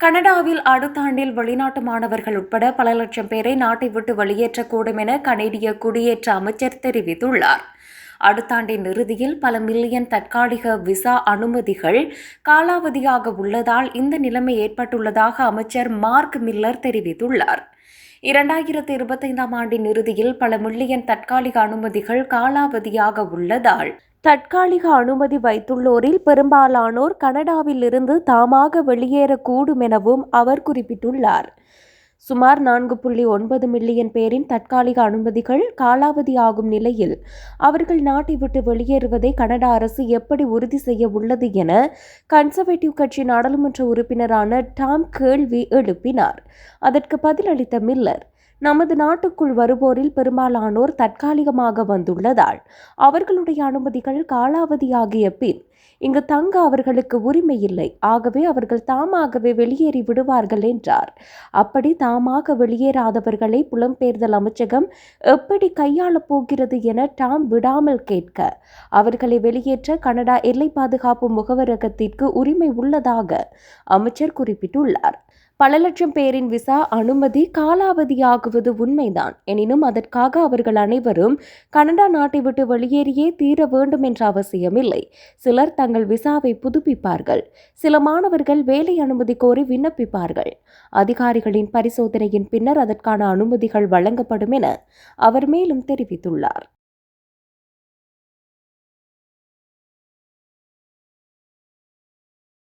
கனடாவில் அடுத்த ஆண்டில் வெளிநாட்டு மாணவர்கள் உட்பட பல லட்சம் பேரை நாட்டை விட்டு வெளியேற்றக்கூடும் என கனேடிய குடியேற்ற அமைச்சர் தெரிவித்துள்ளார். அடுத்த ஆண்டின் இறுதியில் பல மில்லியன் தற்காலிக விசா அனுமதிகள் காலாவதியாக உள்ளதால் இந்த நிலைமை ஏற்பட்டுள்ளதாக அமைச்சர் மார்க் மில்லர் தெரிவித்துள்ளார். இரண்டாயிரத்து இருபத்தைந்தாம் ஆண்டின் இறுதியில் பல மில்லியன் தற்காலிக அனுமதிகள் காலாவதியாக உள்ளதால் தற்காலிக அனுமதி வைத்துள்ளோரில் பெரும்பாலானோர் கனடாவில் இருந்து தாமாக வெளியேறக்கூடும் எனவும் அவர் குறிப்பிட்டுள்ளார். சுமார் நான்கு புள்ளி ஒன்பது மில்லியன் பேரின் தற்காலிக அனுமதிகள் காலாவதி ஆகும் நிலையில் அவர்கள் நாட்டை விட்டு வெளியேறுவதை கனடா அரசு எப்படி உறுதி செய்ய உள்ளது என கன்சர்வேட்டிவ் கட்சி நாடாளுமன்ற உறுப்பினரான டாம் கேள்வி எழுப்பினார். அதற்கு பதிலளித்த மில்லர் நமது நாட்டுக்குள் வருவோரில் பெரும்பாலானோர் தற்காலிகமாக வந்துள்ளதால் அவர்களுடைய அனுமதிகள் காலாவதியாகிய பின் இங்கு தங்க அவர்களுக்கு உரிமை இல்லை. ஆகவே அவர்கள் தாமாகவே வெளியேறி விடுவார்கள் என்றார். அப்படி தாமாக வெளியேறாதவர்களை புலம்பெயர்தல் அமைச்சகம் எப்படி கையாளப் போகிறது என டாம் விடாமல் கேட்க அவர்களை வெளியேற்ற கனடா எல்லை பாதுகாப்பு முகவரகத்திற்கு உரிமை உள்ளதாக அமைச்சர் குறிப்பிட்டுள்ளார். பல லட்சம் பேரின் விசா அனுமதி காலாவதியாகுவது உண்மைதான். எனினும் அதற்காக அவர்கள் அனைவரும் கனடா நாட்டை விட்டு வெளியேறியே தீர வேண்டும் என்ற அவசியமில்லை. சிலர் தங்கள் விசாவை புதுப்பிப்பார்கள். சில மாணவர்கள் வேலை அனுமதி கோரி விண்ணப்பிப்பார்கள். அதிகாரிகளின் பரிசோதனையின் பின்னர் அதற்கான அனுமதிகள் வழங்கப்படும் என அவர் மேலும் தெரிவித்துள்ளார்.